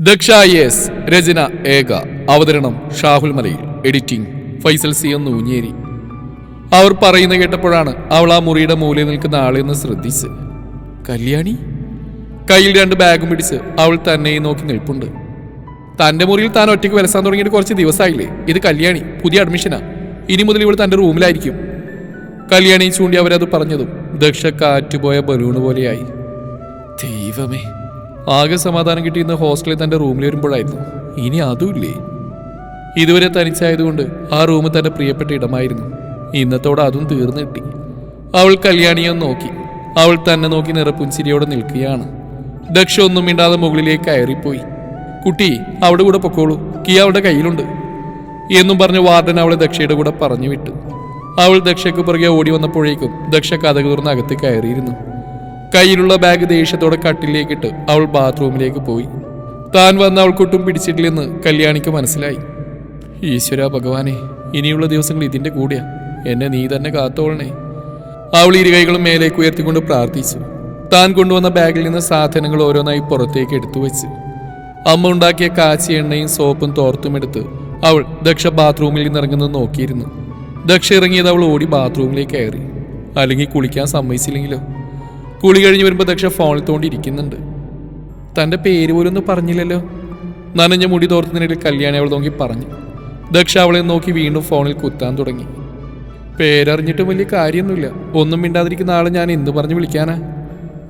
Daksha S രചന ഏക. അവതരണം ഷാഹുൽ മലയിൽ. എഡിറ്റിംഗ് ഫൈസൽ സി എന്ന് ഊഞ്ഞേരി അവർ പറയുന്ന കേട്ടപ്പോഴാണ് അവൾ ആ മുറിയുടെ മൂലയിൽ നിൽക്കുന്ന ആളെന്ന് ശ്രദ്ധിച്ച്. കല്യാണി? കയ്യിൽ രണ്ട് ബാഗും പിടിച്ച് അവൾ തന്നെ നോക്കി നിൽപ്പുണ്ട്. തന്റെ മുറിയിൽ താൻ ഒറ്റയ്ക്ക് വിലസാൻ തുടങ്ങിയിട്ട് കുറച്ച് ദിവസമായില്ലേ ഇത് കല്യാണി പുതിയ അഡ്മിഷനാ. ഇനി മുതൽ ഇവൾ തന്റെ റൂമിലായിരിക്കും. കല്യാണി ചൂണ്ടി അവരത് പറഞ്ഞതും ദക്ഷ കാറ്റുപോയ ബലൂണ് പോലെയായി. ദൈവമേ. ആകെ സമാധാനം കിട്ടിയിരുന്ന ഹോസ്റ്റലിൽ തന്റെ റൂമിൽ വരുമ്പോഴായിരുന്നു. ഇനി അതുമില്ലേ ഇതുവരെ തനിച്ചായതുകൊണ്ട് ആ റൂം തന്റെ പ്രിയപ്പെട്ട ഇടമായിരുന്നു. ഇന്നത്തോടെ അതും തീർന്നു കിട്ടി. അവൾ കല്യാണിയെ നോക്കി. അവൾ തന്നെ നോക്കി നിറപ്പുഞ്ചിരിയോടെ നിൽക്കുകയാണ്. ദക്ഷ ഒന്നും മിണ്ടാതെ മുകളിലേക്ക് കയറിപ്പോയി. കുട്ടി അവിടെ കൂടെ പൊക്കോളൂ. കീ അവളുടെ കയ്യിലുണ്ട്. എന്നും പറഞ്ഞ് വാർഡൻ അവളെ ദക്ഷയുടെ കൂടെ പറഞ്ഞു വിട്ടു അവൾ ദക്ഷയ്ക്ക് പുറകെ ഓടി വന്നപ്പോഴേക്കും ദക്ഷ കഥ തുറന്ന് അകത്ത് കയറിയിരുന്നു. കയ്യിലുള്ള ബാഗ് ദേഷ്യത്തോടെ കട്ടിലേക്കിട്ട് അവൾ ബാത്റൂമിലേക്ക് പോയി. താൻ വന്ന അവൾക്കൊട്ടും പിടിച്ചിട്ടില്ലെന്ന് കല്യാണിക്ക് മനസ്സിലായി. ഈശ്വര ഭഗവാനെ ഇനിയുള്ള ദിവസങ്ങൾ ഇതിന്റെ കൂടെയാ. എന്നെ നീ തന്നെ കാത്തോളണേ. അവൾ ഇരുകൈകളും മേലേക്ക് ഉയർത്തിക്കൊണ്ട് പ്രാർത്ഥിച്ചു. താൻ കൊണ്ടുവന്ന ബാഗിൽ നിന്ന് സാധനങ്ങൾ ഓരോന്നായി പുറത്തേക്ക് എടുത്തു വെച്ച്. അമ്മ ഉണ്ടാക്കിയ കാച്ചി എണ്ണയും സോപ്പും തോർത്തുമെടുത്ത് അവൾ ദക്ഷ ബാത്റൂമിൽ നിന്ന് ഇറങ്ങുന്നത് നോക്കിയിരുന്നു. ദക്ഷ ഇറങ്ങിയത് അവൾ ഓടി ബാത്റൂമിലേക്ക് കയറി. അല്ലെങ്കിൽ കുളിക്കാൻ സമ്മതിച്ചില്ലെങ്കിലോ? കുളി കഴിഞ്ഞ് വരുമ്പോൾ ദക്ഷ ഫോണിൽ തോണ്ടിയിരിക്കുന്നുണ്ട് തന്റെ പേര് പോലും ഒന്നും പറഞ്ഞില്ലല്ലോ. നനഞ്ഞ മുടി തോർത്തുന്നതിനിടയിൽ കല്യാണി അവൾ നോക്കി പറഞ്ഞു. ദക്ഷ അവളെ നോക്കി വീണ്ടും ഫോണിൽ കുത്താൻ തുടങ്ങി. പേരറിഞ്ഞിട്ടും വലിയ കാര്യമൊന്നുമില്ല. ഒന്നും മിണ്ടാതിരിക്കുന്ന ആളെ ഞാൻ എന്ത് പറഞ്ഞു വിളിക്കാനാ?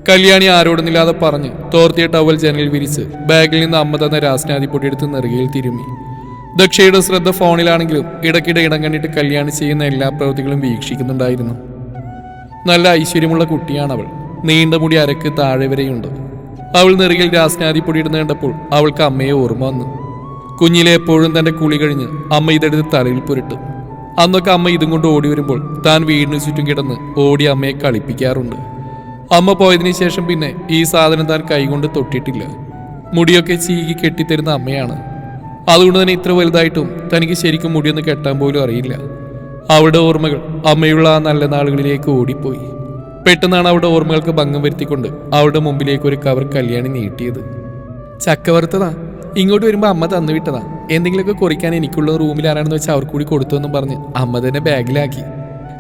കല്യാണി ആരോടൊന്നില്ലാതെ പറഞ്ഞ് തോർത്തിയ ടവൽ ജനലിൽ വിരിച്ച് ബാഗിൽ നിന്ന് അമ്മ തന്ന രാസ്നാദി പൊടിയെടുത്ത് നെറുകയിൽ തിരുമ്മി. ദക്ഷയുടെ ശ്രദ്ധ ഫോണിലാണെങ്കിലും ഇടയ്ക്കിടെ ഇടം കണ്ടിട്ട് കല്യാണി ചെയ്യുന്ന എല്ലാ പ്രവൃത്തികളും വീക്ഷിക്കുന്നുണ്ടായിരുന്നു. നല്ല ഐശ്വര്യമുള്ള കുട്ടിയാണവൾ. നീണ്ട മുടി അരക്ക് താഴെ വരെയുണ്ട്. അവൾ നെറുകിൽ രാസ്നാദി ഇടുന്ന കണ്ടപ്പോൾ അവൾക്ക് അമ്മയെ ഓർമ്മ വന്നു. കുഞ്ഞിലെ എപ്പോഴും തന്റെ കുളി കഴിഞ്ഞ് അമ്മ ഇതെടുത്ത് തലയിൽ പുരട്ടും. അന്നൊക്കെ അമ്മ ഇതും കൊണ്ട് ഓടി വരുമ്പോൾ താൻ വീടിന് ചുറ്റും കിടന്ന് ഓടി അമ്മയെ കളിപ്പിക്കാറുണ്ട്. അമ്മ പോയതിനു ശേഷം പിന്നെ ഈ സാധനം താൻ കൈകൊണ്ട് തൊട്ടിട്ടില്ല. മുടിയൊക്കെ ചീകി കെട്ടിത്തരുന്ന അമ്മയാണ്. അതുകൊണ്ട് തന്നെ ഇത്ര വലുതായിട്ടും തനിക്ക് ശരിക്കും മുടിയൊന്ന് കെട്ടാൻ പോലും അറിയില്ല. അവളുടെ ഓർമ്മകൾ അമ്മയുള്ള ആ നല്ല നാളുകളിലേക്ക് ഓടിപ്പോയി. പെട്ടെന്നാണ് അവിടെ ഓർമ്മകൾക്ക് ഭംഗം വരുത്തിക്കൊണ്ട് അവളുടെ മുമ്പിലേക്ക് ഒരു കവർ കല്യാണി നീട്ടിയത്. ചക്കവർത്തതാ ഇങ്ങോട്ട് വരുമ്പോൾ അമ്മ തന്നു വിട്ടതാ. എന്തെങ്കിലുമൊക്കെ കുറിക്കാൻ എനിക്കുള്ള റൂമിൽ ആരാണെന്ന് വെച്ചാൽ അവർക്ക് കൂടി കൊടുത്തുവെന്നും പറഞ്ഞ് അമ്മ തന്നെ ബാഗിലാക്കി.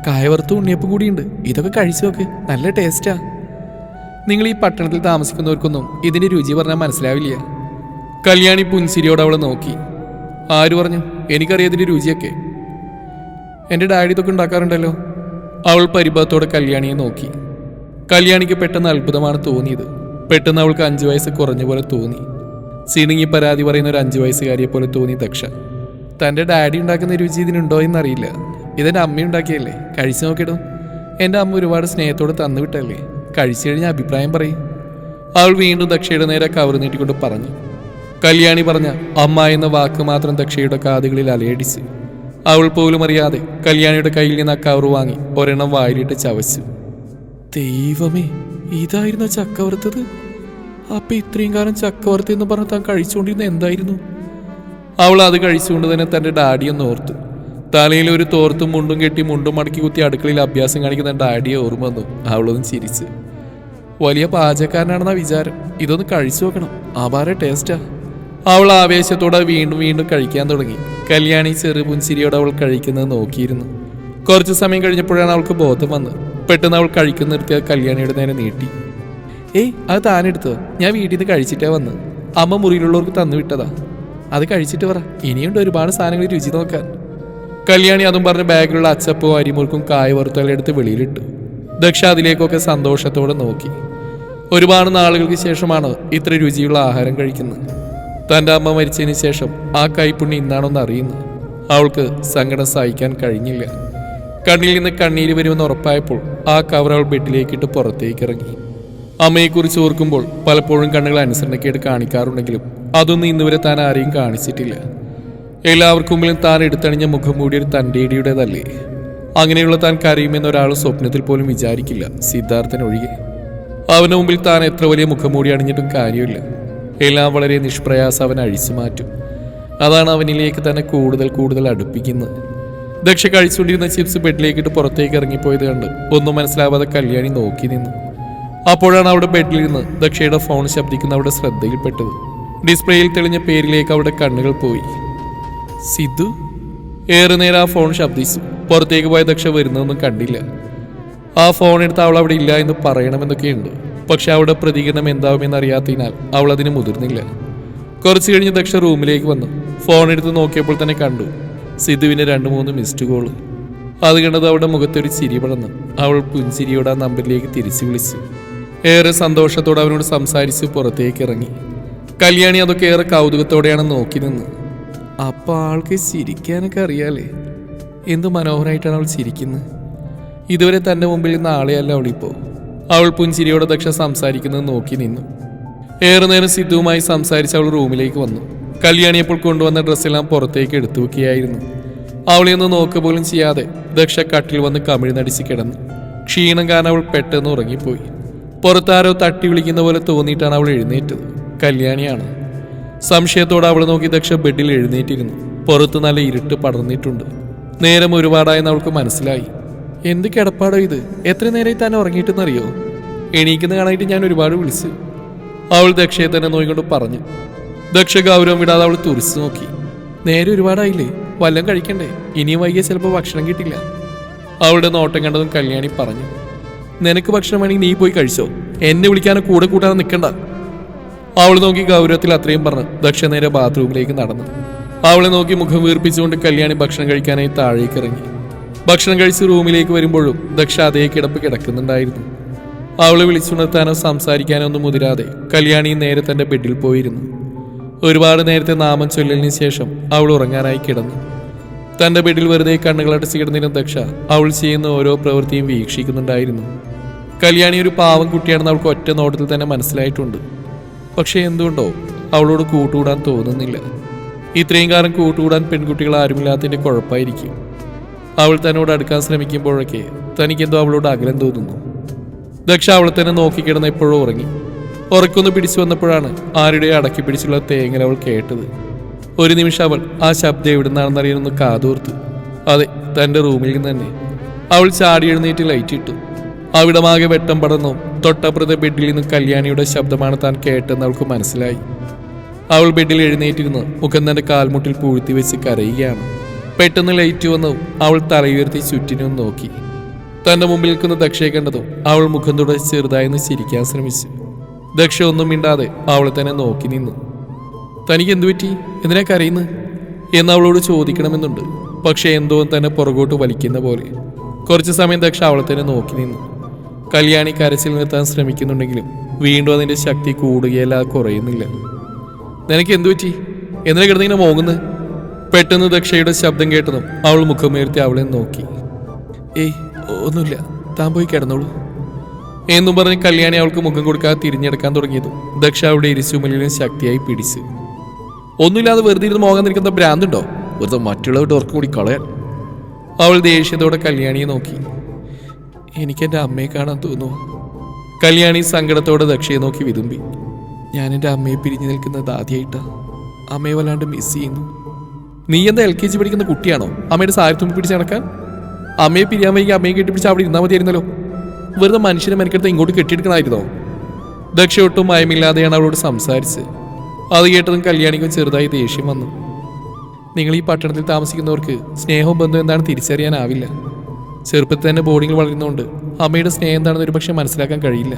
കായവർത്ത് ഉണ്ണിയപ്പ് കൂടിയുണ്ട്. ഇതൊക്കെ കഴിച്ചു നോക്ക്. നല്ല ടേസ്റ്റാ. നിങ്ങൾ ഈ പട്ടണത്തിൽ താമസിക്കുന്നവർക്കൊന്നും ഇതിന്റെ രുചി പറഞ്ഞാൽ മനസ്സിലാവില്ല. കല്യാണി പുൻസിരിയോട് അവളെ നോക്കി. ആര് പറഞ്ഞു? എനിക്കറിയാം ഇതിന്റെ രുചിയൊക്കെ. എന്റെ ഡാഡി ഇതൊക്കെ ഉണ്ടാക്കാറുണ്ടല്ലോ. അവൾ പരിഭവത്തോടെ കല്യാണിയെ നോക്കി. കല്യാണിക്ക് പെട്ടെന്ന് അത്ഭുതമാണ് തോന്നിയത്. പെട്ടെന്ന് അവൾക്ക് അഞ്ചു വയസ്സ് കുറഞ്ഞ പോലെ തോന്നി. സിണുങ്ങി പരാതി പറയുന്ന ഒരു അഞ്ചു വയസ്സുകാരിയെ പോലെ തോന്നി ദക്ഷ. തന്റെ ഡാഡി ഉണ്ടാക്കുന്ന രുചി ഇതിനുണ്ടോ എന്നറിയില്ല. ഇതെന്റെ അമ്മ ഉണ്ടാക്കിയല്ലേ? കഴിച്ചു നോക്കിടും എന്റെ അമ്മ ഒരുപാട് സ്നേഹത്തോടെ തന്നു വിട്ടല്ലേ? കഴിച്ചു കഴിഞ്ഞാൽ അഭിപ്രായം പറയും. അവൾ വീണ്ടും ദക്ഷയുടെ നേരെ കവർ നീട്ടിക്കൊണ്ട് പറഞ്ഞു. കല്യാണി പറഞ്ഞ അമ്മ എന്ന വാക്ക് മാത്രം ദക്ഷയുടെ കാതുകളിൽ അലയടിച്ചു. അവൾ പോലും അറിയാതെ കല്യാണിയുടെ കയ്യിൽ നിന്ന് ആ കവർ വാങ്ങി ഒരെണ്ണം വായിലിട്ട് ചവച്ചു. ദൈവമേ ഇതായിരുന്നു ചക്കവർത്തത് അപ്പൊ ഇത്രയും കാലം ചക്കവർത്തി എന്ന് പറഞ്ഞ് താൻ കഴിച്ചുകൊണ്ടിരുന്ന എന്തായിരുന്നു? അവൾ അത് കഴിച്ചുകൊണ്ട് തന്നെ തന്റെ ഡാഡിയൊന്ന് ഓർത്തു. തലയിൽ ഒരു തോർത്തും മുണ്ടും കെട്ടി മുണ്ടും മടക്കി കുത്തി അടുക്കളയിൽ അഭ്യാസം കാണിക്കുന്ന ഡാഡിയെ ഓർമ്മ വന്നു. അവളൊന്ന് ചിരിച്ച്. വലിയ പാചകക്കാരനാണെന്നാ വിചാരം. ഇതൊന്ന് കഴിച്ചു നോക്കണം. അപാര ടേസ്റ്റാ അവൾ ആവേശത്തോടെ വീണ്ടും വീണ്ടും കഴിക്കാൻ തുടങ്ങി. കല്യാണി ചെറു പുൻസിരിയോടെ അവൾ കഴിക്കുന്നത് നോക്കിയിരുന്നു. കുറച്ച് സമയം കഴിഞ്ഞപ്പോഴാണ് അവൾക്ക് ബോധം വന്നത്. പെട്ടെന്ന് അവൾ കഴിക്കുന്ന നിർത്തിയ കല്യാണിയുടെ നേരെ നീട്ടി. ഏയ് അത് താനെടുത്തോ ഞാൻ വീട്ടിൽ നിന്ന് കഴിച്ചിട്ടേ വന്ന്. അമ്മ മുറിയിലുള്ളവർക്ക് തന്നു വിട്ടതാ. അത് കഴിച്ചിട്ട് പറ. ഇനിയുണ്ട് ഒരുപാട് സാധനങ്ങൾ രുചി നോക്കാൻ. കല്യാണി അതും പറഞ്ഞ് ബാഗിലുള്ള അച്ചപ്പും അരിമുറുക്കും കായ വറുത്തലും എടുത്ത് വെളിയിലിട്ടു. ദക്ഷ അതിലേക്കൊക്കെ സന്തോഷത്തോടെ നോക്കി. ഒരുപാട് നാളുകൾക്ക് ശേഷമാണ് ഇത്ര രുചിയുള്ള ആഹാരം കഴിക്കുന്നത്. തന്റെ അമ്മ മരിച്ചതിന് ശേഷം ആ കൈപ്പുണ്യം ഇന്നാണെന്ന് അറിയുന്നു അവൾക്ക് സങ്കടം സഹിക്കാൻ കഴിഞ്ഞില്ല. കണ്ണിൽ നിന്ന് കണ്ണീര് വരുമെന്ന് ഉറപ്പായപ്പോൾ ആ കവർ അവൾ ബെഡിലേക്കിട്ട് പുറത്തേക്ക് ഇറങ്ങി അമ്മയെക്കുറിച്ച് ഓർക്കുമ്പോൾ പലപ്പോഴും കണ്ണുകൾ അനുസരണക്കേട് കാണിക്കാറുണ്ടെങ്കിലും അതൊന്നും ഇന്നുവരെ താൻ ആരെയും കാണിച്ചിട്ടില്ല. എല്ലാവർക്കും മുമ്പിലും താൻ എടുത്തണിഞ്ഞ മുഖം മൂടിയൊരു തന്റെടിയുടേതല്ലേ അങ്ങനെയുള്ള താൻ കരയുമെന്ന് ഒരാൾ സ്വപ്നത്തിൽ പോലും വിചാരിക്കില്ല സിദ്ധാർത്ഥൻ ഒഴികെ അവന് മുമ്പിൽ താൻ എത്ര വലിയ മുഖം മൂടി അണിഞ്ഞിട്ടും കാര്യമില്ല. എല്ലാം വളരെ നിഷ്പ്രയാസം അവൻ അഴിച്ചു മാറ്റും അതാണ് അവനിലേക്ക് തന്നെ കൂടുതൽ കൂടുതൽ അടുപ്പിക്കുന്നത്. ദക്ഷ കഴിച്ചുകൊണ്ടിരുന്ന ചിപ്സ് ബെഡിലേക്കിട്ട് പുറത്തേക്ക് ഇറങ്ങിപ്പോയത് കണ്ട് ഒന്നും മനസ്സിലാവാതെ കല്യാണി നോക്കി നിന്നു. അപ്പോഴാണ് അവിടെ ബെഡിൽ നിന്ന് ദക്ഷയുടെ ഫോൺ ശബ്ദിക്കുന്ന അവിടെ ശ്രദ്ധയിൽപ്പെട്ടത്. ഡിസ്പ്ലേയിൽ തെളിഞ്ഞ പേരിലേക്ക് അവിടെ കണ്ണുകൾ പോയി. സിദ്ധു? ഏറെ നേരം ആ ഫോൺ ശബ്ദിച്ചു. പുറത്തേക്ക് പോയ ദക്ഷ വരുന്നതൊന്നും കണ്ടില്ല. ആ ഫോൺ എടുത്ത് അവൾ അവിടെ ഇല്ല എന്ന് പറയണമെന്നൊക്കെയുണ്ട്. പക്ഷെ അവളുടെ പ്രതികരണം എന്താവുമെന്ന് അറിയാത്തതിനാൽ അവൾ അതിന് മുതിർന്നില്ല. കുറച്ച് കഴിഞ്ഞ് ദക്ഷ റൂമിലേക്ക് വന്നു. ഫോൺ എടുത്ത് നോക്കിയപ്പോൾ തന്നെ കണ്ടു. സിദ്ധുവിന് രണ്ട് മൂന്ന് മിസ്ഡ് കോൾ അത് കണ്ടത് അവളുടെ മുഖത്തൊരു ചിരി പടന്നു അവൾ പുഞ്ചിരിയോടെ ആ നമ്പറിലേക്ക് തിരിച്ചു വിളിച്ചു. ഏറെ സന്തോഷത്തോടെ അവനോട് സംസാരിച്ച് പുറത്തേക്ക് ഇറങ്ങി. കല്യാണി അതൊക്കെ ഏറെ കൗതുകത്തോടെയാണ് നോക്കി നിന്ന്. അപ്പൊ ആൾക്ക് ചിരിക്കാനൊക്കെ അറിയാലേ. എന്ത് മനോഹരമായിട്ടാണ് അവൾ ചിരിക്കുന്നത്. ഇതുവരെ തന്റെ മുമ്പിൽ നിന്ന് ആളെയല്ല അവളിപ്പോ അവൾ പുഞ്ചിരിയോടെ ദക്ഷ സംസാരിക്കുന്നത് നോക്കി നിന്നു. ഏറെ നേരം സിദ്ധുവുമായി സംസാരിച്ച് അവൾ റൂമിലേക്ക് വന്നു. കല്യാണി അപ്പോൾ കൊണ്ടുവന്ന ഡ്രസ്സെല്ലാം പുറത്തേക്ക് എടുത്തു വെക്കുകയായിരുന്നു. അവളെ ഒന്ന് നോക്കുക പോലും ചെയ്യാതെ ദക്ഷ കട്ടിൽ വന്ന് കമിഴ്ന്നടിച്ച് കിടന്നു. ക്ഷീണം കാരണം അവൾ പെട്ടെന്ന് ഉറങ്ങിപ്പോയി. പുറത്താരോ തട്ടി വിളിക്കുന്ന പോലെ തോന്നിയിട്ടാണ് അവൾ എഴുന്നേറ്റത്. കല്യാണിയാണ്. സംശയത്തോടെ അവൾ നോക്കി ദക്ഷ ബെഡിൽ എഴുന്നേറ്റിരുന്നു. പുറത്ത് നല്ല ഇരുട്ട് പടർന്നിട്ടുണ്ട്. നേരം ഒരുപാടായെന്ന് അവൾക്ക് മനസ്സിലായി. എന്ത് കിടപ്പാടോ ഇത്? എത്ര നേരമായി താൻ ഉറങ്ങിയിട്ടെന്നറിയോ എണീക്കുന്ന കാണാനായിട്ട് ഞാൻ ഒരുപാട് വിളിച്ചു. അവൾ ദക്ഷയെ തന്നെ നോയിക്കൊണ്ട് പറഞ്ഞു. ദക്ഷ ഗൗരവം വിടാതെ അവൾ തുറിച്ചു നോക്കി. നേരെ ഒരുപാടായില്ലേ? വല്ലം കഴിക്കണ്ടേ? ഇനിയും വൈകിയ ചിലപ്പോൾ ഭക്ഷണം കിട്ടില്ല. അവളുടെ നോട്ടം കണ്ടതും കല്യാണി പറഞ്ഞു. നിനക്ക് ഭക്ഷണം വേണമെങ്കിൽ നീ പോയി കഴിച്ചോ. എന്നെ വിളിക്കാനോ കൂടെ കൂട്ടാതെ നിൽക്കണ്ട അവൾ നോക്കി ഗൗരവത്തിൽ അത്രയും പറഞ്ഞു. ദക്ഷ നേരെ ബാത്റൂമിലേക്ക് നടന്നു. അവളെ നോക്കി മുഖം വീർപ്പിച്ചുകൊണ്ട് കല്യാണി ഭക്ഷണം കഴിക്കാനായി താഴേക്ക് ഇറങ്ങി. ഭക്ഷണം കഴിച്ച് റൂമിലേക്ക് വരുമ്പോഴും ദക്ഷ അതേ കിടപ്പ് കിടക്കുന്നുണ്ടായിരുന്നു. അവളെ വിളിച്ചുണർത്താനോ സംസാരിക്കാനോ ഒന്നും മുതിരാതെ കല്യാണി നേരെ തന്റെ ബെഡിൽ പോയിരുന്നു. ഒരുപാട് നേരത്തെ നാമം ചൊല്ലലിന് ശേഷം അവൾ ഉറങ്ങാനായി കിടന്നു. തന്റെ ബെഡിൽ വെറുതെ കണ്ണുകളടച്ച് കിടന്നിരുന്ന ദക്ഷ അവൾ ചെയ്യുന്ന ഓരോ പ്രവൃത്തിയും വീക്ഷിക്കുന്നുണ്ടായിരുന്നു. കല്യാണി ഒരു പാവം കുട്ടിയാണെന്ന് അവൾക്ക് ഒറ്റ നോട്ടത്തിൽ തന്നെ മനസ്സിലായിട്ടുണ്ട്. പക്ഷേ എന്തുകൊണ്ടോ അവളോട് കൂട്ടുകൂടാൻ തോന്നുന്നില്ല. ഇത്രയും കാലം കൂട്ടുകൂടാൻ പെൺകുട്ടികൾ ആരുമില്ലാത്തതിന്റെ കുഴപ്പമായിരിക്കും. അവൾ തന്നോട് അടുക്കാൻ ശ്രമിക്കുമ്പോഴൊക്കെ തനിക്കെന്തോ അവളോട് അകലം തോന്നുന്നു. ദക്ഷ അവളെ തന്നെ നോക്കിക്കിടന്ന് എപ്പോഴും ഉറങ്ങി. ഉറക്കൊന്ന് പിടിച്ചു വന്നപ്പോഴാണ് ആരുടെ അടക്കി പിടിച്ചുള്ള തേങ്ങൽ അവൾ കേട്ടത്. ഒരു നിമിഷം അവൾ ആ ശബ്ദം എവിടുന്നാണെന്നറിയാനൊന്ന് കാതോർത്തു. അതെ തന്റെ റൂമിൽ നിന്ന് തന്നെ. അവൾ ചാടി എഴുന്നേറ്റ് ലൈറ്റ് ഇട്ടു. അവിടമാകെ വെട്ടം പടന്നു തൊട്ടപ്പുറത്തെ ബെഡിൽ നിന്ന് കല്യാണിയുടെ ശബ്ദമാണ് താൻ കേട്ടെന്ന് അവൾക്ക് മനസ്സിലായി. അവൾ ബെഡിൽ എഴുന്നേറ്റിരുന്ന് മുഖം തന്റെ കാൽമുട്ടിൽ പൂഴ്ത്തി വെച്ച് കരയുകയാണ്. പെട്ടെന്ന് ലൈറ്റ് വന്നു. അവൾ തലയുയർത്തി ചുറ്റിനും നോക്കി. തന്റെ മുമ്പിൽ നിൽക്കുന്ന ദക്ഷയെ കണ്ടതും അവൾ മുഖം തുടച്ച് ചെറുതായെന്ന് ചിരിക്കാൻ ശ്രമിച്ചു. ദക്ഷ ഒന്നും മിണ്ടാതെ അവളെ തന്നെ നോക്കി നിന്നു. തനിക്ക് എന്തു പറ്റി? എന്തിനാ കരയുന്നു? എന്ന് അവളോട് ചോദിക്കണമെന്നുണ്ട്. പക്ഷെ എന്തോ തന്നെ പുറകോട്ട് വലിക്കുന്ന പോലെ. കുറച്ച് സമയം ദക്ഷ അവളെ തന്നെ നോക്കി നിന്നു. കല്യാണി കരച്ചിൽ നിർത്താൻ ശ്രമിക്കുന്നുണ്ടെങ്കിലും വീണ്ടും അതിന്റെ ശക്തി കൂടുകയല്ല കുറയുന്നില്ല. നിനക്ക് എന്തു പറ്റി? എന്തിനാ കിടന്നിങ്ങനെ മോങ്ങുന്നത് പെട്ടെന്ന് ദക്ഷയുടെ ശബ്ദം കേട്ടതും അവൾ മുഖമുയർത്തി അവളെ നോക്കി. ഏയ് ഒന്നുമില്ല. താൻ പോയി കിടന്നോളൂ. എന്നും പറഞ്ഞ് കല്യാണി അവൾക്ക് മുഖം കൊടുക്കാതെ തിരിഞ്ഞെടുക്കാൻ തുടങ്ങിയതും. ദക്ഷ അവിടെ ഇരിശുമലിനെ ശക്തിയായി പിടിച്ച്. ഒന്നുമില്ലാതെ വെറുതെ ഇരുന്ന് മോകാൻ നിൽക്കുന്ന ഭ്രാന്തുണ്ടോ? വെറുതെ മറ്റുള്ളവരുടെ ഉറക്കം കൂടി കളയാൻ. അവൾ ദേഷ്യത്തോടെ കല്യാണിയെ നോക്കി. എനിക്ക് എന്റെ അമ്മയെ കാണാൻ തോന്നുന്നു. കല്യാണി സങ്കടത്തോടെ ദക്ഷയെ നോക്കി വിതുമ്പി. ഞാൻ എന്റെ അമ്മയെ പിരിഞ്ഞു നിൽക്കുന്നത് ആദ്യമായിട്ടാണ് അമ്മയെ വല്ലാണ്ട് മിസ് ചെയ്യുന്നു. നീ എന്താ എൽ കെ ജി പഠിക്കുന്ന കുട്ടിയാണോ? അമ്മയുടെ സാരത്തുമ്പ് പിടിച്ച് നടക്കാൻ? അമ്മയെ പിരിയാൻ വൈകി അമ്മയെ കെട്ടിപ്പിടിച്ച് അവിടെ ഇരുന്നാൽ മതിയായിരുന്നല്ലോ. വെറുതെ മനുഷ്യനെ മെനക്കെടുത്ത് ഇങ്ങോട്ട് കെട്ടിയെടുക്കണമായിരുന്നോ? ദക്ഷ ഒട്ടും മയമില്ലാതെയാണ് അവളോട് സംസാരിച്ച് അത് കേട്ടതും കല്യാണിക്കും ചെറുതായി ദേഷ്യം വന്നു. നിങ്ങൾ ഈ പട്ടണത്തിൽ താമസിക്കുന്നവർക്ക് സ്നേഹവും ബന്ധവും എന്താണ് തിരിച്ചറിയാനാവില്ല. ചെറുപ്പത്തിൽ തന്നെ ബോർഡിങ്ങിൽ വളരുന്നതുകൊണ്ട് അമ്മയുടെ സ്നേഹം എന്താണെന്ന് ഒരു പക്ഷേ മനസ്സിലാക്കാൻ കഴിയില്ല.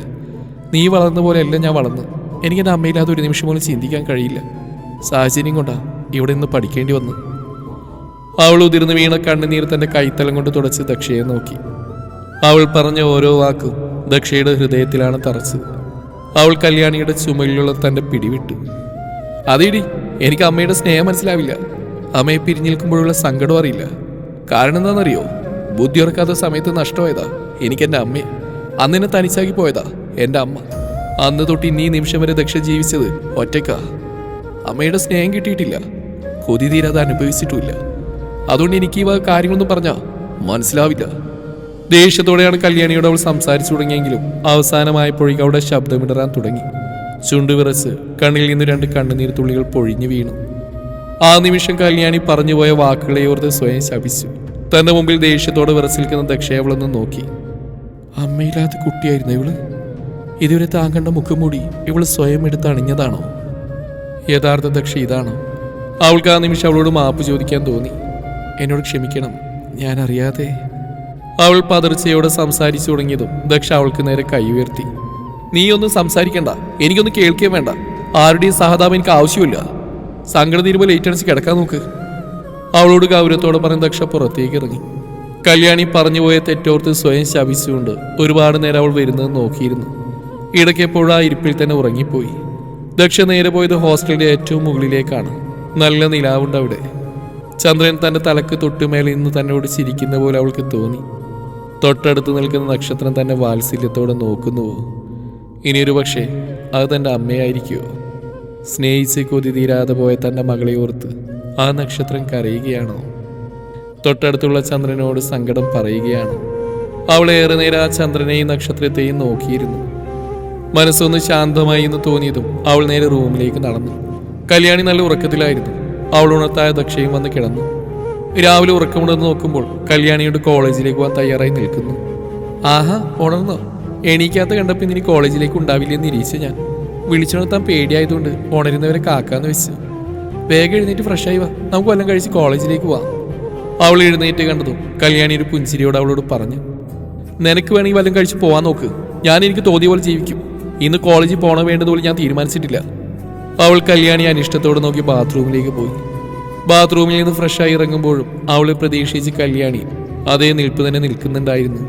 നീ വളർന്ന പോലെയല്ല ഞാൻ വളർന്നു എനിക്ക് എന്റെ അമ്മയില്ലാതെ ഒരു നിമിഷം പോലും ചിന്തിക്കാൻ കഴിയില്ല. സാഹചര്യം കൊണ്ടാ ഇവിടെ നിന്ന് പഠിക്കേണ്ടി വന്നു. അവൾ ഉതിർന്നു വീണ കണ്ണുനീർ തന്റെ കൈത്തലം കൊണ്ട് തുടച്ച് ദക്ഷയെ നോക്കി. അവൾ പറഞ്ഞ ഓരോ വാക്കും ദക്ഷയുടെ ഹൃദയത്തിലാണ് തറച്ചത്. അവൾ കല്യാണിയുടെ ചുമലിലുള്ള തന്റെ പിടിവിട്ടു. അതേടി എനിക്ക് അമ്മയുടെ സ്നേഹം മനസ്സിലാവില്ല. അമ്മയെ പിരിഞ്ഞു നിൽക്കുമ്പോഴുള്ള സങ്കടം അറിയില്ല. കാരണം എന്താണെന്നറിയോ? ബുദ്ധി ഉറക്കാത്ത സമയത്ത് നഷ്ടമായതാ എനിക്ക് എന്റെ അമ്മയെ. അന്ന് എന്നെ തനിച്ചാക്കി പോയതാ എന്റെ അമ്മ. അന്ന് തൊട്ട് ഇനി നിമിഷം വരെ ദക്ഷ ജീവിച്ചത് ഒറ്റക്കാ അമ്മയുടെ സ്നേഹം കിട്ടിയിട്ടില്ല. കൊതി തീരാതെ അനുഭവിച്ചിട്ടുമില്ല. അതുകൊണ്ട് എനിക്ക് ഈ കാര്യങ്ങളൊന്നും പറഞ്ഞാ മനസ്സിലാവില്ല. ദേഷ്യത്തോടെയാണ് കല്യാണിയോട് അവൾ സംസാരിച്ചു തുടങ്ങിയെങ്കിലും അവസാനമായപ്പോഴേക്കും അവിടെ ശബ്ദമിടറാൻ തുടങ്ങി. ചുണ്ടു വിറച്ച് കണ്ണിൽ നിന്ന് രണ്ട് കണ്ണുനീർ തുള്ളികൾ പൊഴിഞ്ഞു വീണു. ആ നിമിഷം കല്യാണി പറഞ്ഞുപോയ വാക്കുകളെ ഓർത്ത് സ്വയം ശപിച്ചു. തന്റെ മുമ്പിൽ ദേഷ്യത്തോടെ വിറച്ചിരിക്കുന്ന ദക്ഷയെ അവളൊന്ന് നോക്കി. അമ്മയില്ലാത്ത കുട്ടിയായിരുന്നു ഇവൾ? ഇതുവരെ താൻ കണ്ട മുഖംമൂടി ഇവൾ സ്വയം എടുത്ത് അണിഞ്ഞതാണോ യഥാർത്ഥ ദക്ഷ ഇതാണോ. അവൾക്ക് ആ നിമിഷം അവളോട് മാപ്പ് ചോദിക്കാൻ തോന്നി. എന്നോട് ക്ഷമിക്കണം ഞാൻ അറിയാതെ അവൾ പതർച്ചയോടെ സംസാരിച്ചു തുടങ്ങിയതും ദക്ഷ അവൾക്ക് നേരെ കൈ ഉയർത്തി. നീ ഒന്നും സംസാരിക്കണ്ട എനിക്കൊന്നും കേൾക്കുകയും വേണ്ട. ആരുടെയും സഹതാപം എനിക്ക് ആവശ്യമില്ല. സങ്കടം തീരുമ്പോൾ ലേറ്റൻസ് കിടക്കാൻ നോക്ക്. അവളോട് ഗൗരവത്തോടെ പറഞ്ഞ ദക്ഷ പുറത്തേക്ക് ഇറങ്ങി. കല്യാണി പറഞ്ഞുപോയ തെറ്റോർത്ത് സ്വയം ശപിച്ചുകൊണ്ട് ഒരുപാട് നേരം അവൾ വരുന്നത് നോക്കിയിരുന്നു. ഇടയ്ക്കെപ്പോഴും ആ ഇരിപ്പിൽ തന്നെ ഉറങ്ങിപ്പോയി. ദക്ഷ നേരെ പോയത് ഹോസ്റ്റലിന്റെ ഏറ്റവും മുകളിലേക്കാണ്. നല്ല നിലാവുണ്ട് അവിടെ. ചന്ദ്രൻ തന്റെ തലക്ക് തൊട്ടുമേലെ ഇന്ന് തന്നോട് ചിരിക്കുന്ന പോലെ അവൾക്ക് തോന്നി. തൊട്ടടുത്ത് നിൽക്കുന്ന നക്ഷത്രം തന്നെ വാത്സല്യത്തോടെ നോക്കുന്നുവോ ഇനിയൊരു പക്ഷേ അത് തന്റെ അമ്മയായിരിക്കുമോ സ്നേഹിച്ച് കൊതി തീരാതെ പോയ തന്റെ മകളെ ഓർത്ത് ആ നക്ഷത്രം കരയുകയാണോ? തൊട്ടടുത്തുള്ള ചന്ദ്രനോട് സങ്കടം പറയുകയാണ്. അവൾ ഏറെ നേരം ആ ചന്ദ്രനെയും നക്ഷത്രത്തെയും നോക്കിയിരുന്നു. മനസ്സൊന്ന് ശാന്തമായി എന്ന് തോന്നിയതും അവൾ നേരെ റൂമിലേക്ക് നടന്നു. കല്യാണി നല്ല ഉറക്കത്തിലായിരുന്നു. അവൾ ഉണർത്തായ ദക്ഷയും വന്ന് കിടന്നു. രാവിലെ ഉറക്കമുണ്ടെന്ന് നോക്കുമ്പോൾ കല്യാണിയോട് കോളേജിലേക്ക് പോകാൻ തയ്യാറായി നിൽക്കുന്നു. ആഹാ ഉണർന്നോ? എണീക്കാത്ത കണ്ടപ്പോൾ ഇനി കോളേജിലേക്ക് ഉണ്ടാവില്ലെന്ന് ഇരിച്ച ഞാൻ. വിളിച്ചുണർത്താൻ പേടിയായതുകൊണ്ട് ഉണരുന്നവരെ കാക്കാന്ന് വെച്ച്. വേഗം എഴുന്നേറ്റ് ഫ്രഷായി വാ. നമുക്ക് വല്ലതും കഴിച്ച് കോളേജിലേക്ക് പോവാം. അവൾ എഴുന്നേറ്റ് കണ്ടതും കല്യാണി ഒരു പുഞ്ചിരിയോട് അവളോട് പറഞ്ഞു. നിനക്ക് വേണമെങ്കിൽ വല്ലതും കഴിച്ച് പോവാൻ നോക്ക്. ഞാൻ എനിക്ക് തോന്നിയ പോലെ ജീവിക്കും. ഇന്ന് കോളേജിൽ പോകണം വേണ്ടതുപോലെ ഞാൻ തീരുമാനിച്ചിട്ടില്ല. അവൾ കല്യാണി അനിഷ്ടത്തോടെ നോക്കി ബാത്റൂമിലേക്ക് പോയി. ബാത്റൂമിൽ നിന്ന് ഫ്രഷായി ഇറങ്ങുമ്പോഴും അവളെ പ്രതീക്ഷിച്ച് കല്യാണി അതേ നിൽപ്പ് തന്നെ നിൽക്കുന്നുണ്ടായിരുന്നു.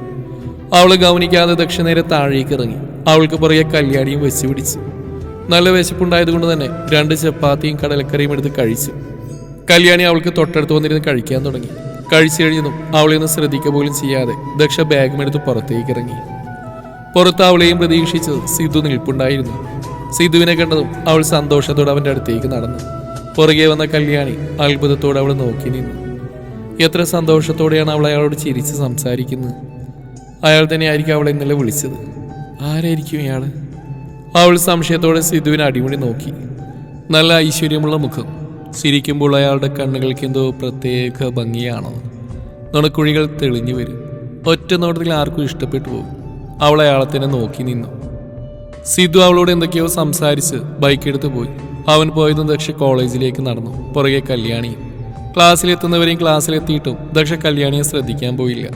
അവൾ ഗൗനിക്കാതെ ദക്ഷിണേരെ താഴേക്ക് ഇറങ്ങി. അവൾക്ക് പുറകെ കല്യാണിയും വെച്ച് പിടിച്ചു. നല്ല വിശപ്പുണ്ടായതുകൊണ്ട് തന്നെ രണ്ട് ചപ്പാത്തിയും കടലക്കറിയും എടുത്ത് കഴിച്ചു. കല്യാണി അവൾക്ക് തൊട്ടടുത്ത് വന്നിരുന്ന് കഴിക്കാൻ തുടങ്ങി. കഴിച്ചു കഴിഞ്ഞതും അവളെ ഒന്ന് ശ്രദ്ധിക്കുക പോലും ചെയ്യാതെ ദക്ഷ ബാഗും എടുത്ത് പുറത്തേക്ക് ഇറങ്ങി. പുറത്ത് അവളെയും പ്രതീക്ഷിച്ച് സിദ്ധു നിൽപ്പുണ്ടായിരുന്നു. സിദ്ധുവിനെ കണ്ടതും അവൾ സന്തോഷത്തോടെ അവന്റെ അടുത്തേക്ക് നടന്നു. പുറകെ വന്ന കല്യാണി അത്ഭുതത്തോടെ അവൾ നോക്കി നിന്നു. എത്ര സന്തോഷത്തോടെയാണ് അവൾ അയാളോട് ചിരിച്ച് സംസാരിക്കുന്നത്. അയാൾ തന്നെയായിരിക്കും അവളെ ഇന്നലെ വിളിച്ചത്. ആരായിരിക്കും ഇയാൾ? അവൾ സംശയത്തോടെ സിദ്ധുവിനെ അടിമുടി നോക്കി. നല്ല ഐശ്വര്യമുള്ള മുഖം. ചിരിക്കുമ്പോൾ അയാളുടെ കണ്ണുകൾക്ക് എന്തോ പ്രത്യേക ഭംഗിയാണോ? നുണക്കുഴികൾ തെളിഞ്ഞു വരും. ഒറ്റ നോട്ടത്തിൽ ആർക്കും ഇഷ്ടപ്പെട്ടു പോകും. അവൾ അയാളെ തന്നെ നോക്കി നിന്നു. സിദ്ധു അവളോട് എന്തൊക്കെയോ സംസാരിച്ച് ബൈക്ക് എടുത്ത് പോയി. അവൻ പോയതും ദക്ഷ കോളേജിലേക്ക് നടന്നു. പുറകെ കല്യാണിയും ക്ലാസ്സിലെത്തുന്നവരെയും ക്ലാസ്സിലെത്തിയിട്ടും ദക്ഷ കല്യാണിയെ ശ്രദ്ധിക്കാൻ പോയില്ല.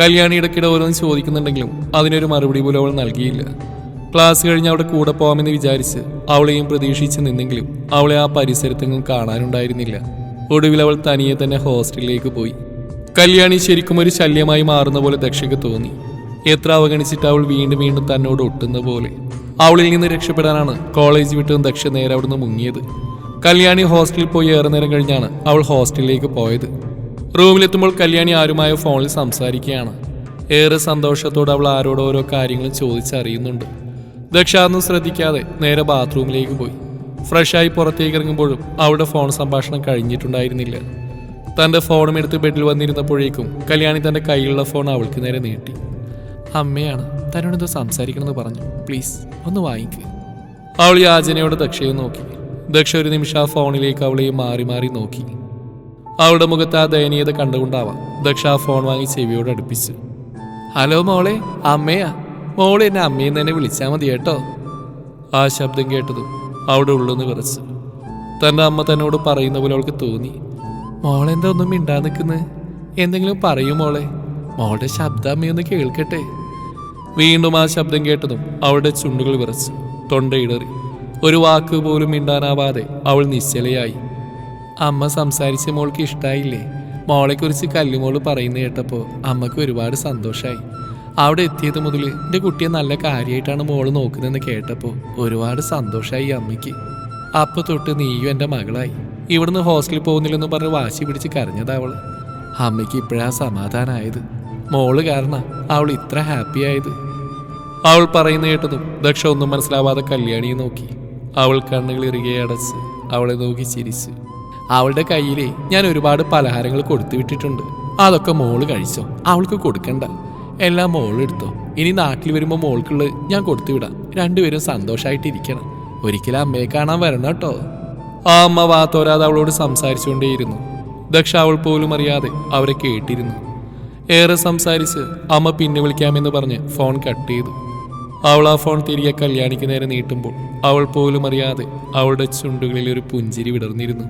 കല്യാണി ഇടയ്ക്കിടെ ഓരോന്ന് ചോദിക്കുന്നുണ്ടെങ്കിലും അതിനൊരു മറുപടി പോലും അവൾ നൽകിയില്ല. ക്ലാസ് കഴിഞ്ഞ് അവിടെ കൂടെ പോകാമെന്ന് വിചാരിച്ച് അവളെയും പ്രതീക്ഷിച്ച് നിന്നെങ്കിലും അവളെ ആ പരിസരത്തെങ്ങും കാണാനുണ്ടായിരുന്നില്ല. ഒടുവിൽ അവൾ തനിയെ തന്നെ ഹോസ്റ്റലിലേക്ക് പോയി. കല്യാണി ശരിക്കും ഒരു ശല്യമായി മാറുന്ന പോലെ ദക്ഷയ്ക്ക് തോന്നി. എത്ര അവഗണിച്ചിട്ട് അവൾ വീണ്ടും വീണ്ടും തന്നോട് ഒട്ടുന്ന പോലെ. അവളിൽ നിന്ന് രക്ഷപ്പെടാനാണ് കോളേജ് വിട്ടും ദക്ഷ നേരെ അവിടുന്ന് മുങ്ങിയത്. കല്യാണി ഹോസ്റ്റലിൽ പോയി ഏറെ നേരം കഴിഞ്ഞാണ് അവൾ ഹോസ്റ്റലിലേക്ക് പോയത്. റൂമിലെത്തുമ്പോൾ കല്യാണി ആരുമായ ഫോണിൽ സംസാരിക്കുകയാണ്. ഏറെ സന്തോഷത്തോടെ അവൾ ആരോട് ഓരോ കാര്യങ്ങളും ചോദിച്ചറിയുന്നുണ്ട്. ദക്ഷ അതൊന്നും ശ്രദ്ധിക്കാതെ നേരെ ബാത്റൂമിലേക്ക് പോയി. ഫ്രഷായി പുറത്തേക്ക് ഇറങ്ങുമ്പോഴും അവളുടെ ഫോൺ സംഭാഷണം കഴിഞ്ഞിട്ടുണ്ടായിരുന്നില്ല. തന്റെ ഫോണും എടുത്ത് ബെഡിൽ വന്നിരുന്നപ്പോഴേക്കും കല്യാണി തന്റെ കയ്യിലുള്ള ഫോൺ അവൾക്ക് നേരെ നീട്ടി. അമ്മയാണ്. തന്നോട് സംസാരിക്കണമെന്ന് പറഞ്ഞു. പ്ലീസ് ഒന്ന് വാങ്ങിക്ക് അവൾ യാചനയോട് ദക്ഷയെ നോക്കി. ദക്ഷ ഒരു നിമിഷം ആ ഫോണിലേക്ക് അവളെയും മാറി മാറി നോക്കി. അവളുടെ മുഖത്ത് ആ ദയനീയത കണ്ടുകൊണ്ടാവാം ദക്ഷ ആ ഫോൺ വാങ്ങി ചെവിയോട് അടുപ്പിച്ചു. ഹലോ മോളെ അമ്മയാ. മോളെ എന്നെ അമ്മയെന്ന് തന്നെ വിളിച്ചാൽ മതി കേട്ടോ. ആ ശബ്ദം കേട്ടതും അവിടെ ഉള്ളൊന്ന് വിറച്ചു. തന്റെ അമ്മ തന്നോട് പറയുന്ന പോലെ അവൾക്ക് തോന്നി. മോളെന്താ ഒന്നും മിണ്ടാ നിൽക്കുന്നത് എന്തെങ്കിലും പറയൂ മോളെ. മോളുടെ ശബ്ദം അമ്മയൊന്ന് കേൾക്കട്ടെ. വീണ്ടും ആ ശബ്ദം കേട്ടതും അവളുടെ ചുണ്ടുകൾ വിറച്ചു തൊണ്ടയിടറി ഒരു വാക്ക് പോലും മിണ്ടാനാവാതെ അവൾ നിശ്ചലയായി. അമ്മ സംസാരിച്ച മോൾക്ക് ഇഷ്ടായില്ലേ? മോളെക്കുറിച്ച് കല്ലുമോൾ പറയുന്ന കേട്ടപ്പോൾ അമ്മയ്ക്ക് ഒരുപാട് സന്തോഷമായി അവിടെ എത്തിയത് മുതൽ എന്റെ കുട്ടിയെ നല്ല കാര്യമായിട്ടാണ് മോൾ നോക്കുന്നതെന്ന് കേട്ടപ്പോൾ ഒരുപാട് സന്തോഷമായി അമ്മയ്ക്ക്. അപ്പൊ തൊട്ട് നീയും എന്റെ മകളായി. ഇവിടുന്ന് ഹോസ്റ്റലിൽ പോകുന്നില്ലെന്ന് പറഞ്ഞ് വാശി പിടിച്ച് അവൾ. അമ്മയ്ക്ക് ഇപ്പോഴാ സമാധാനമായത് മോൾ കാരണം അവൾ ഇത്ര ഹാപ്പി ആയത് അവൾ പറയുന്ന കേട്ടതും ദക്ഷ ഒന്നും മനസ്സിലാവാതെ കല്യാണിയെ നോക്കി. അവൾ കണ്ണുകൾ ഇറുകെ അടച്ച് അവളെ നോക്കി ചിരിച്ചു. അവളുടെ കയ്യിലെ ഞാൻ ഒരുപാട് പലഹാരങ്ങൾ കൊടുത്തു വിട്ടിട്ടുണ്ട്. അതൊക്കെ മോൾ കഴിച്ചോ? അവൾക്ക് കൊടുക്കണ്ട. എല്ലാം മോളെടുത്തോ ഇനി നാട്ടിൽ വരുമ്പോൾ മോൾക്കുള്ളത് ഞാൻ കൊടുത്തു വിടാം. രണ്ടുപേരും സന്തോഷമായിട്ടിരിക്കണം ഒരിക്കലും അമ്മയെ കാണാൻ വരണം കേട്ടോ. ആ അമ്മ വാത്തോരാതെ അവളോട് സംസാരിച്ചുകൊണ്ടേയിരുന്നു. ദക്ഷ അവൾ പോലും അറിയാതെ അവരെ കേട്ടിരുന്നു. ഏറെ സംസാരിച്ച് അമ്മ പിന്നെ വിളിക്കാമെന്ന് പറഞ്ഞ് ഫോൺ കട്ട് ചെയ്തു. അവൾ ആ ഫോൺ തിരികെ കല്യാണിക്ക് നേരെ നീട്ടുമ്പോൾ അവൾ പോലും അറിയാതെ അവളുടെ ചുണ്ടുകളിൽ ഒരു പുഞ്ചിരി വിടർന്നിരുന്നു.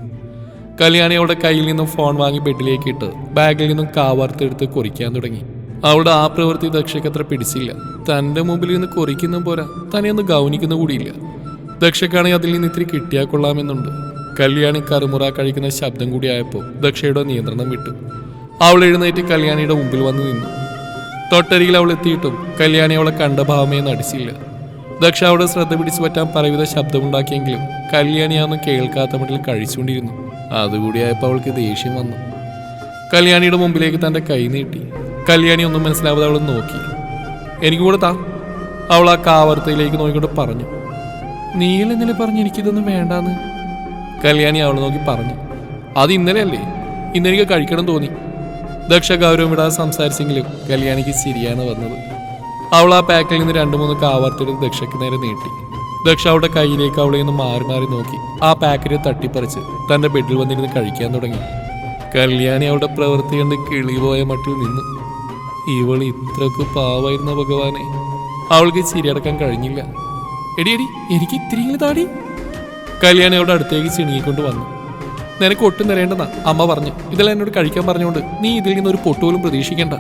കല്യാണി അവളുടെ കയ്യിൽ നിന്നും ഫോൺ വാങ്ങി ബെഡിലേക്ക് ഇട്ട് ബാഗിൽ നിന്നും കാവാർത്തെടുത്ത് കുറിക്കാൻ തുടങ്ങി. അവളുടെ ആ പ്രവൃത്തി ദക്ഷയ്ക്ക് അത്ര പിടിച്ചില്ല. തന്റെ മുമ്പിൽ നിന്ന് കുറിക്കുന്ന പോരാ. തന്നെ ഗൗനിക്കുന്ന കൂടിയില്ല. ദക്ഷക്കാണെങ്കിൽ അതിൽ നിന്ന് ഇത്തിരി കിട്ടിയാൽ കൊള്ളാമെന്നുണ്ട്. കല്യാണി കറുമുറ കഴിക്കുന്ന ശബ്ദം കൂടി ആയപ്പോൾ ദക്ഷയുടെ നിയന്ത്രണം വിട്ടു. അവൾ എഴുന്നേറ്റ് കല്യാണിയുടെ മുമ്പിൽ വന്ന് നിന്നു. തൊട്ടരികിൽ അവൾ എത്തിയിട്ടും കല്യാണി അവളെ കണ്ട ഭാവമേ നടിച്ചില്ല. ദക്ഷ അവിടെ ശ്രദ്ധ പിടിച്ചു പറ്റാൻ പലവിധ ശബ്ദമുണ്ടാക്കിയെങ്കിലും കല്യാണി അതൊന്നും കേൾക്കാത്ത മട്ടിൽ കഴിച്ചുകൊണ്ടിരുന്നു. അതുകൂടിയായപ്പോൾ അവൾക്ക് ദേഷ്യം വന്നു. കല്യാണിയുടെ മുമ്പിലേക്ക് തന്റെ കൈ നീട്ടി. കല്യാണി ഒന്നും മനസ്സിലാവാതെ അവൾ നോക്കി. എനിക്ക് കൂടെ താ. അവൾ ആ കാവർത്തയിലേക്ക് നോക്കിക്കൊണ്ട് പറഞ്ഞു. നീല ഇന്നലെ പറഞ്ഞു എനിക്കിതൊന്നും വേണ്ടാന്ന്? കല്യാണി അവളെ നോക്കി പറഞ്ഞു. അത് ഇന്നലെ അല്ലേ ഇന്നെനിക്ക് കഴിക്കണം തോന്നി. ദക്ഷ ഗൗരവം വിടാതെ സംസാരിച്ചെങ്കിലും കല്യാണിക്ക് ശരിയാണ് വന്നത്. അവൾ ആ പാക്കിൽ നിന്ന് രണ്ടു മൂന്ന് കാവാർത്തെടുത്ത് ദക്ഷയ്ക്ക് നേരെ നീട്ടി. ദക്ഷ അവളുടെ കയ്യിലേക്ക് അവളെ നിന്ന് മാറി മാറി നോക്കി. ആ പാക്കറ്റ് തട്ടിപ്പറിച്ച് തന്റെ ബെഡിൽ വന്നിരുന്ന് കഴിക്കാൻ തുടങ്ങി. കല്യാണി അവളുടെ പ്രവൃത്തി കണ്ട് കിളിപോയ മട്ടിൽ നിന്നു ഇവൾ ഇത്രക്ക് പാവായിരുന്ന ഭഗവാനെ? അവൾക്ക് ചിരിയടക്കാൻ കഴിഞ്ഞില്ല. എടി എടി എനിക്ക് ഇത്തിരിയെങ്കിലും താടി. കല്യാണി അവളുടെ അടുത്തേക്ക് ചിണുങ്ങിക്കൊണ്ട് വന്നു. നിനക്ക് ഒട്ടും തരേണ്ടെന്നാ അമ്മ പറഞ്ഞു. ഇതെല്ലാം എന്നോട് കഴിക്കാൻ പറഞ്ഞുകൊണ്ട് നീ ഇതിൽ നിന്ന് ഒരു പൊട്ടുപോലും പ്രതീക്ഷിക്കേണ്ട.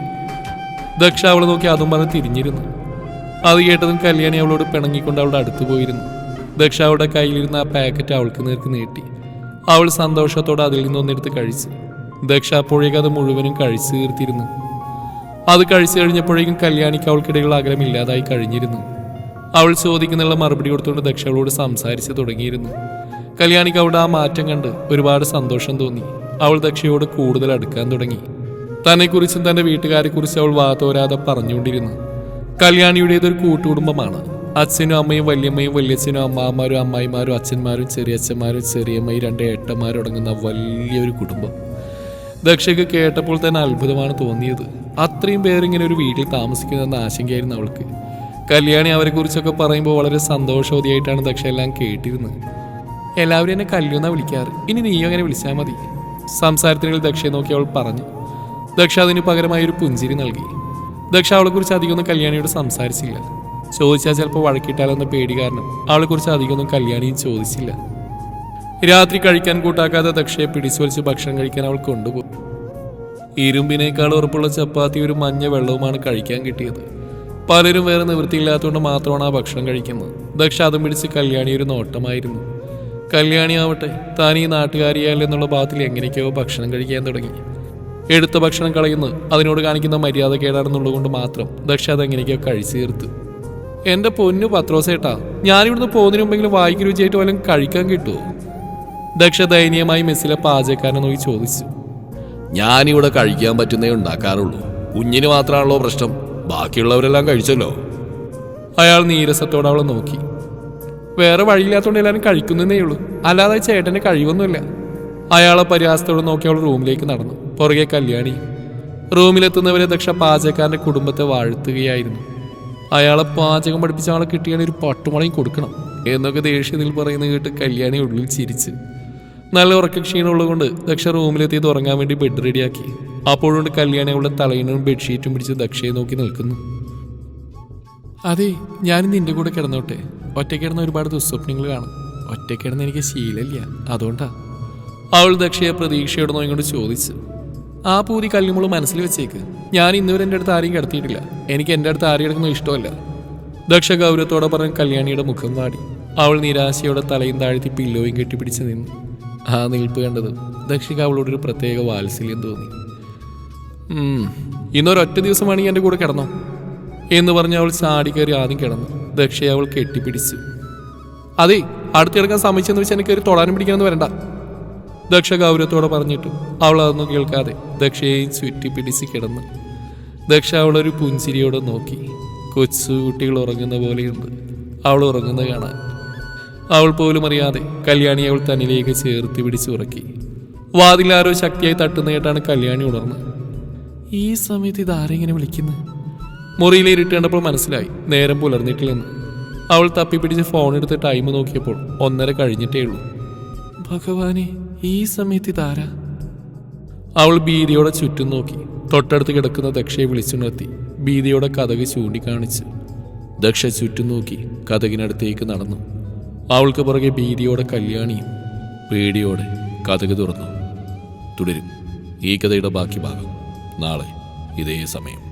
ദക്ഷ അവളെ നോക്കി അതും പറഞ്ഞ് തിരിഞ്ഞിരുന്നു. അത് കേട്ടതും കല്യാണി അവളോട് പിണങ്ങിക്കൊണ്ട് അവളുടെ അടുത്ത് പോയിരുന്നു. ദക്ഷ അവളുടെ കയ്യിലിരുന്ന ആ പാക്കറ്റ് അവൾക്ക് നേർക്ക് നീട്ടി. അവൾ സന്തോഷത്തോടെ അതിൽ നിന്നൊന്നെടുത്ത് കഴിച്ചു. ദക്ഷ അപ്പോഴേക്കും അത് മുഴുവനും കഴിച്ചു തീർത്തിരുന്നു. അത് കഴിച്ചു കഴിഞ്ഞപ്പോഴേക്കും കല്യാണിക്ക് അവൾക്കിടയിലുള്ള അകലം ഇല്ലാതായി കഴിഞ്ഞിരുന്നു. അവൾ ചോദിക്കുന്നുള്ള മറുപടി കൊടുത്തുകൊണ്ട് ദക്ഷ അവളോട് സംസാരിച്ചു തുടങ്ങിയിരുന്നു. കല്യാണിക്ക് അവിടെ ആ മാറ്റം കണ്ട് ഒരുപാട് സന്തോഷം തോന്നി. അവൾ ദക്ഷയോട് കൂടുതൽ അടുക്കാൻ തുടങ്ങി. തന്നെക്കുറിച്ചും തന്റെ വീട്ടുകാരെക്കുറിച്ചും അവൾ വാതോരാതെ പറഞ്ഞുകൊണ്ടിരുന്നു. കല്യാണിയുടേതൊരു കൂട്ടുകുടുംബമാണ്. അച്ഛനും അമ്മയും വല്യമ്മയും വല്യച്ഛനും അമ്മാമാരും അമ്മായിമാരും അച്ഛന്മാരും ചെറിയച്ഛന്മാരും ചെറിയമ്മയും രണ്ട് ഏട്ടന്മാരും അടങ്ങുന്ന വലിയൊരു കുടുംബം. ദക്ഷയ്ക്ക് കേട്ടപ്പോൾ തന്നെ അത്ഭുതമാണ് തോന്നിയത്. അത്രയും പേരിങ്ങനെ ഒരു വീട്ടിൽ താമസിക്കുന്നതെന്ന ആശങ്കയായിരുന്നു അവൾക്ക്. കല്യാണി അവരെക്കുറിച്ചൊക്കെ പറയുമ്പോൾ വളരെ സന്തോഷവതിയായിട്ടാണ് ദക്ഷ എല്ലാം കേട്ടിരുന്നത്. എല്ലാവരും എന്നെ കല്ലുന്നാ വിളിക്കാറ്. ഇനി നീ അങ്ങനെ വിളിച്ചാൽ മതി. സംസാരത്തിനിടയിൽ ദക്ഷയെ നോക്കി അവൾ പറഞ്ഞു. ദക്ഷ അതിന് പകരമായി ഒരു പുഞ്ചിരി നൽകി. ദക്ഷ അവളെക്കുറിച്ച് അധികമൊന്നും കല്യാണിയോട് സംസാരിച്ചില്ല. ചോദിച്ചാൽ ചിലപ്പോൾ വഴക്കിട്ടാലെന്ന പേടി കാരണം അവളെക്കുറിച്ച് അധികമൊന്നും കല്യാണിയും ചോദിച്ചില്ല. രാത്രി കഴിക്കാൻ കൂട്ടാക്കാതെ ദക്ഷയെ പിടിച്ചു വലിച്ച് ഭക്ഷണം കഴിക്കാൻ അവൾ കൊണ്ടുപോയി. ഇരുമ്പിനേക്കാൾ ഉറപ്പുള്ള ചപ്പാത്തി ഒരു മഞ്ഞ വെള്ളവുമാണ് കഴിക്കാൻ കിട്ടിയത്. പലരും വേറെ നിവൃത്തിയില്ലാത്തതുകൊണ്ട് മാത്രമാണ് ആ ഭക്ഷണം കഴിക്കുന്നത്. ദക്ഷ അതും പിടിച്ച് കല്യാണി ഒരു നോട്ടമായിരുന്നു. കല്യാണി ആവട്ടെ താൻ ഈ നാട്ടുകാരിയായാലും എന്നുള്ള ഭാഗത്തിൽ എങ്ങനെയൊക്കെയോ ഭക്ഷണം കഴിക്കാൻ തുടങ്ങി. എടുത്ത ഭക്ഷണം കളയുന്നു അതിനോട് കാണിക്കുന്ന മര്യാദ കേടാണെന്നുള്ളതുകൊണ്ട് മാത്രം ദക്ഷ അതെങ്ങനെയൊക്കെയോ കഴിച്ചു തീർത്തു. എന്റെ പൊന്നു പത്രോസേട്ടാ ഞാനിവിടുന്ന് പോകുന്നതിന് മുമ്പെങ്കിലും വായിക്ക് രുചിയായിട്ട് വല്ലതും കഴിക്കാൻ കിട്ടുമോ ദക്ഷ ദയനീയമായി മെസ്സിലെ പാചകക്കാരനെ നോക്കി ചോദിച്ചു. ഞാനിവിടെ കഴിക്കാൻ പറ്റുന്നേ ഉണ്ടാക്കാറുള്ളൂ. കുഞ്ഞിന് മാത്രമാണല്ലോ പ്രശ്നം. ബാക്കിയുള്ളവരെല്ലാം കഴിച്ചല്ലോ. അയാൾ നീരസത്തോടെ അവളെ നോക്കി. വേറെ വഴിയില്ലാത്തതുകൊണ്ട് എല്ലാവരും കഴിക്കുന്നതേ ഉള്ളൂ. അല്ലാതെ ചേട്ടന്റെ കഴിവൊന്നുമില്ല. അയാളെ പരിഹാസത്തോടെ നോക്കി അവൾ റൂമിലേക്ക് നടന്നു. പുറകെ കല്യാണി. റൂമിലെത്തുന്നവരെ ദക്ഷ പാചകക്കാരന്റെ കുടുംബത്തെ വാഴ്ത്തുകയായിരുന്നു. അയാളെ പാചകം പഠിപ്പിച്ച ആളെ കിട്ടിയാൽ ഒരു പട്ടുമുളയും കൊടുക്കണം. എന്നൊക്കെ ദേഷ്യത്തിൽ പറയുന്ന കേട്ട് കല്യാണി ഉള്ളിൽ ചിരിച്ച്. നല്ല ഉറക്കക്ഷീണമുള്ളതുകൊണ്ട് ദക്ഷ റൂമിലെത്തിയത് ഉറങ്ങാൻ വേണ്ടി ബെഡ് റെഡിയാക്കി അപ്പോഴുണ്ട് കല്യാണി അവളുടെ തലയിനും ബെഡ്ഷീറ്റും പിടിച്ച് ദക്ഷയെ നോക്കി നിൽക്കുന്നു. അതെ ഞാൻ നിന്റെ കൂടെ കിടന്നോട്ടെ. ഒറ്റയ്ക്ക് കിടന്ന ഒരുപാട് ദുസ്വപ്നങ്ങൾ കാണും. ഒറ്റയ്ക്ക് കിടന്ന് എനിക്ക് ശീലമില്ല. അതുകൊണ്ടാ. അവൾ ദക്ഷയെ പ്രതീക്ഷയോട് നോയിങ്ങോട്ട് ചോദിച്ചു. ആ പൂതി കല്ലുമുൾ മനസ്സിൽ വെച്ചേക്ക്. ഞാൻ ഇന്നുവരെ എന്റെ അടുത്ത് ആരെയും കിടത്തിയിട്ടില്ല. എനിക്ക് എന്റെ അടുത്ത് ആരെയും കിടക്കുന്ന ഇഷ്ടമല്ല. ദക്ഷ ഗൗരവത്തോടെ പറഞ്ഞ കല്യാണിയുടെ മുഖം വാടി. അവൾ നിരാശയോടെ തലയും താഴ്ത്തി പില്ലോയും കെട്ടിപ്പിടിച്ച് നിന്നു. ആ നിൽപ്പ് കണ്ടത് ദക്ഷയ്ക്ക് അവളോടൊരു പ്രത്യേക വാത്സല്യം തോന്നി. ഇന്നൊരൊറ്റ ദിവസമാണെങ്കിൽ എന്റെ കൂടെ കിടന്നോ? എന്ന് പറഞ്ഞ് അവൾ ചാടി കയറി ആദ്യം കിടന്നു. ദക്ഷയെ അവൾ കെട്ടിപ്പിടിച്ചു. അതെ അടുത്ത് കിടക്കാൻ സമ്മതിച്ചെന്ന് വെച്ച് എനിക്ക് ഒരു തൊടാനും പിടിക്കണമെന്ന് വരണ്ട. ദക്ഷ ഗൗരവത്തോടെ പറഞ്ഞിട്ടു. അവൾ അതൊന്നും കേൾക്കാതെ ദക്ഷയെയും ചുറ്റി പിടിച്ച് കിടന്നു. ദക്ഷ അവളൊരു പുഞ്ചിരിയോടെ നോക്കി. കൊച്ചു കുട്ടികൾ ഉറങ്ങുന്ന പോലെയുണ്ട്. അവൾ ഉറങ്ങുന്ന കാണാൻ. അവൾ പോലും അറിയാതെ കല്യാണി അവൾ തന്നിലേക്ക് ചേർത്ത് പിടിച്ച് ഉറക്കി. വാതിലാരോ ശക്തിയായി തട്ടുന്ന കേട്ടാണ് കല്യാണി ഉണർന്നത്. ഈ സമയത്ത് ഇത് ആരെങ്ങനെ വിളിക്കുന്നു? മുറിയിലെ ഇരുട്ടേണ്ടപ്പോൾ മനസ്സിലായി. നേരം പുലർന്നിട്ടില്ലെന്ന് അവൾ തപ്പിപ്പിടിച്ച് ഫോൺ എടുത്ത് ടൈം നോക്കിയപ്പോൾ ഒന്നര കഴിഞ്ഞിട്ടേ ഉള്ളൂ. ഭഗവാനെ ഈ സമയത്ത് ഇതാരാ? അവൾ ഭീതിയോടെ ചുറ്റും നോക്കി. തൊട്ടടുത്ത് കിടക്കുന്ന ദക്ഷയെ വിളിച്ചുണർത്തി. ഭീതിയോടെ കഥക് ചൂണ്ടിക്കാണിച്ച്. ദക്ഷ ചുറ്റും നോക്കി കഥകിനടുത്തേക്ക് നടന്നു. അവൾക്ക് പുറകെ ഭീതിയോടെ കല്യാണിയും പേടിയോടെ കഥക് തുറന്നു. തുടരും. ഈ കഥയുടെ ബാക്കി ഭാഗം നാളെ ഇതേ സമയം.